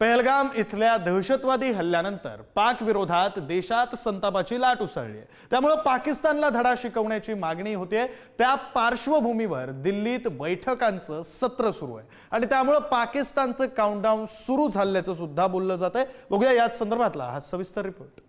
पहलगाम इथल्या दहशतवादी हल्ल्यानंतर पाक विरोधात देशात संतापाची लाट उसळली. आहे त्यामुळं पाकिस्तानला धडा शिकवण्याची मागणी होते त्या पार्श्वभूमीवर दिल्लीत बैठकांचं सत्र सुरू आहे. आणि त्यामुळं पाकिस्तानचं काउंटडाऊन सुरू झाल्याचं सुद्धा बोललं जात आहे बघूया याच संदर्भातला हा सविस्तर रिपोर्ट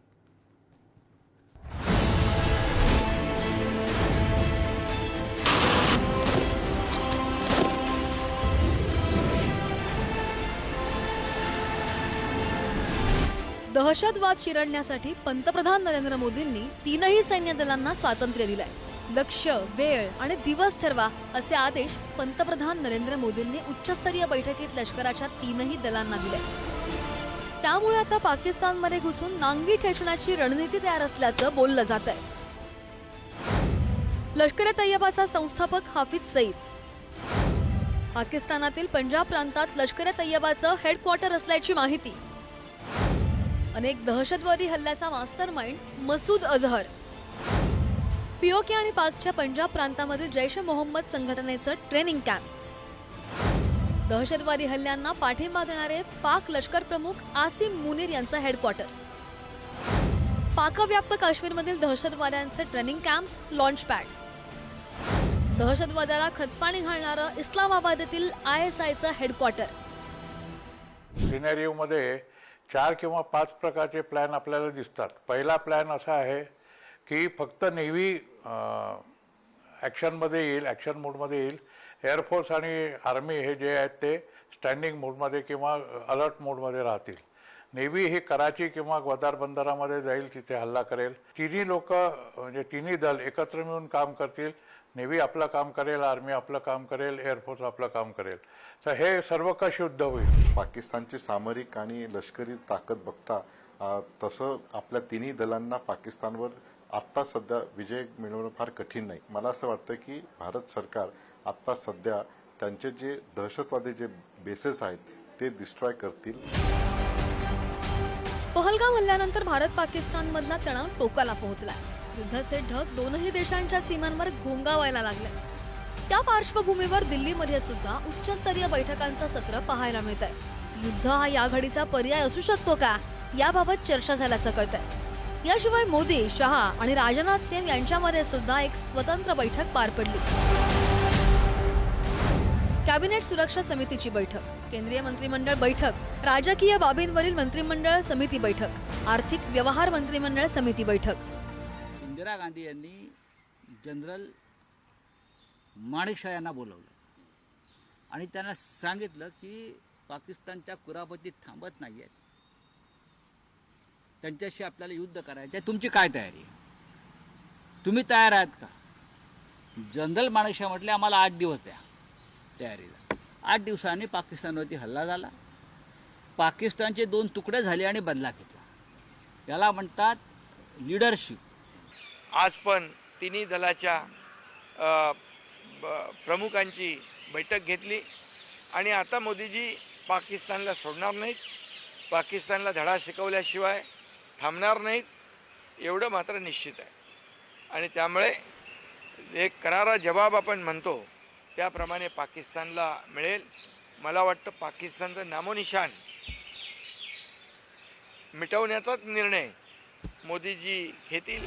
दहशतवाद चिरडण्यासाठी पंतप्रधान नरेंद्र मोदींनी तीनही सैन्य दलांना स्वातंत्र्य दिलंय. लक्ष वेळ आणि दिवस ठरवा असे आदेश पंतप्रधान नरेंद्र मोदींनी उच्चस्तरीय बैठकीत लष्कराच्या तीनही दलांना दिले. त्यामुळे आता पाकिस्तानमध्ये घुसून नांगी ठेचण्याची रणनीती तयार असल्याचं बोललं जात आहे लष्कर ए तय्यबाचा संस्थापक हाफिज सईद. पाकिस्तानातील पंजाब प्रांतात लष्कर ए तय्यबाचं हेडक्वार्टर असल्याची माहिती अनेक दहशतवादी हल्ल्याचा master mind Masood Azhar PoK आणि पाकच्या पंजाब प्रांतामधील जैश ए मोहम्मद संघटनेचं ट्रेनिंग कॅम्प दहशतवादी हल्ल्यांना पाठिंबा देणारे पाक लष्कर प्रमुख आसिम मुनीर यांचं हेडक्वार्टर पाकव्याप्त काश्मीरमधील दहशतवाद्यांचे ट्रेनिंग कॅम्प्स लॉन्च पॅड्स दहशतवादाला खतपाणी घालणारं इस्लामाबाद येथील आय एस आयचं हेडक्वार्टर सिनेरिओमध्ये चार किंवा पाच प्रकारचे प्लॅन आपल्याला दिसतात. पहिला प्लॅन असा आहे की फक्त नेव्ही ॲक्शनमध्ये येईल ॲक्शन मोडमध्ये येईल. एअरफोर्स आणि आर्मी हे जे आहेत ते स्टँडिंग मोडमध्ये किंवा अलर्ट मोडमध्ये राहतील. नेव्ही ही कराची किंवा ग्वादार बंदरामध्ये जाईल तिथे हल्ला करेल. तिन्ही लोक म्हणजे तिन्ही दल एकत्र मिळून काम करतील. नेव्ही आपलं काम करेल आर्मी आपलं काम करेल एअरफोर्स आपलं काम करेल. तर हे सर्वकष युद्ध होईल? पाकिस्तानची सामरिक आणि लष्करी ताकद बघता तसं आपल्या तिन्ही दलांना पाकिस्तानवर आत्ता सध्या विजय मिळवणं फार कठीण नाही. मला असं वाटतं की भारत सरकार आत्ता सध्या त्यांचे जे दहशतवादी जे बेसेस आहेत ते डिस्ट्रॉय करतील. पहलगाव हल्ल्यानंतर भारत पाकिस्तान मधला तणाव टोकाला पोहोचला युद्धाचे ढग दोनही देशांच्या सीमांवर घोंगावायला लागले. त्या पार्श्वभूमीवर दिल्लीमध्ये सुद्धा उच्चस्तरीय बैठकांचं सत्र पाहायला मिळत आहे युद्ध हा या घडीचा पर्याय असू शकतो का? याबाबत चर्चा झाल्याचं कळतंय. याशिवाय मोदी शहा आणि राजनाथ सिंग यांच्यामध्ये सुद्धा एक स्वतंत्र बैठक पार पडली. कॅबिनेट सुरक्षा समितीची बैठक केंद्रीय मंत्रिमंडळ बैठक राजकीय बाबींवरील मंत्रिमंडळ समिती बैठक आर्थिक व्यवहार मंत्रिमंडळ समिती बैठक. इंदिरा गांधी यांनी जनरल माणिकशा यांना बोलवलं. आणि त्यांना सांगितलं की पाकिस्तानच्या कुरापती थांबत नाही आहेत त्यांच्याशी आपल्याला युद्ध करायचं आहे तुमची काय तयारी? आहे तुम्ही तयार आहात का? जनरल माणिकशा म्हटले आम्हाला आठ दिवस द्या. तयारीला. आठ दिवसांनी पाकिस्तानवरती हल्ला झाला. पाकिस्तानचे दोन तुकडे झाले आणि बदला घेतला. याला म्हणतात लिडरशिप आज पण तिन्ही दलाच्या प्रमुखांची बैठक घेतली आणि आता मोदीजी पाकिस्तानला सोडणार नाहीत. पाकिस्तानला धडा शिकवल्याशिवाय थांबणार नाहीत. एवढं मात्र निश्चित आहे. आणि त्यामुळे एक करारा जबाब आपण म्हणतो त्याप्रमाणे पाकिस्तानला मिळेल. मला वाटतं पाकिस्तानचं नामोनिशान मिटवण्याचाच निर्णय मोदीजी घेतील.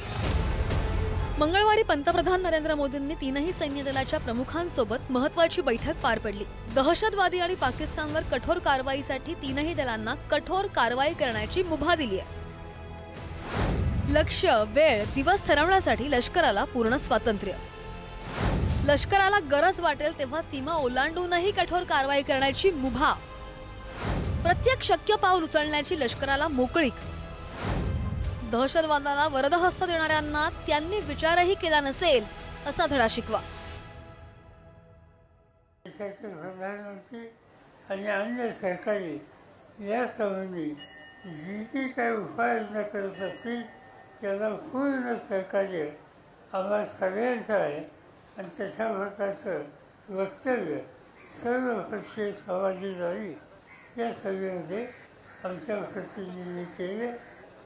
मंगळवारी पंतप्रधान नरेंद्र मोदींनी तीनही सैन्य दलाच्या प्रमुखांसोबत महत्वाची बैठक पार पडली. दहशतवादी आणि पाकिस्तानवर कठोर कारवाईसाठी तीनही दलांना कठोर कारवाई करण्याची मुभा दिली आहे लक्ष वेळ दिवस ठरवण्यासाठी लष्कराला पूर्ण स्वातंत्र्य. लष्कराला गरज वाटेल तेव्हा सीमा ओलांडूनही कठोर कारवाई करण्याची मुभा. प्रत्येक शक्य पाऊल उचलण्याची लष्कराला मोकळीक. दहशतवादाला वरदहस्त देणाऱ्यांना त्यांनी विचारही केला नसेल असा धडा शिकवा. देशाचे प्रधानमंत्री आणि अन्य सरकारी या संबंधी जी जी काही उपाययोजना करत असतील त्याला पूर्ण सहकार्य आम्हाला सगळ्यांचं आहे. आणि तशा प्रकारचं वक्तव्य सर्वपक्षीय समाजदारी या सभेमध्ये आमच्या प्रतिनिधींनी केले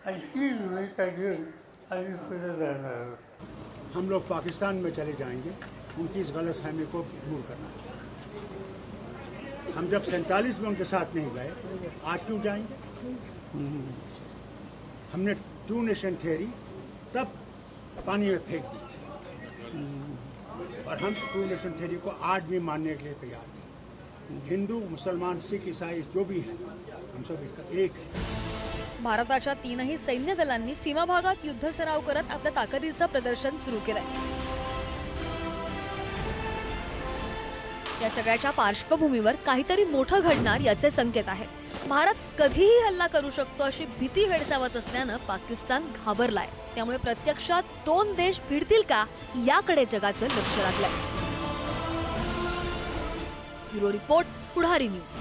आणि ती भूमिका घेऊन आम्ही पुढे जाणार आहोत हम लोग पाकिस्तान में चले जाएँगे, उनकी इस गलत फहमी को दूर करना। हम जब सैंतालीस में उनके साथ नहीं गए, आज क्यों जाएँगे? हमने टू नेशन थेरी तब पानी में फेंक दी और हम टू नेशन थेरी को आज भी मानने के लिए तैयार हैं। हिंदू मुसलमान सिख ईसाई जो भी हैं हम सब एक- एक हैं। भारताच्या तीनही सैन्य दलांनी सीमा भागात युद्ध सराव करत आपल्या ताकदीचं प्रदर्शन सुरू केलंय. या सगळ्याच्या पार्श्वभूमीवर काहीतरी मोठं घडणार याचे संकेत आहेत भारत कधीही हल्ला करू शकतो अशी भीती भेडसावत असल्यानं पाकिस्तान घाबरलाय. त्यामुळे प्रत्यक्षात दोन देश भिडतील का याकडे जगाचं लक्ष लागलंय. Bureau report Pudhari news.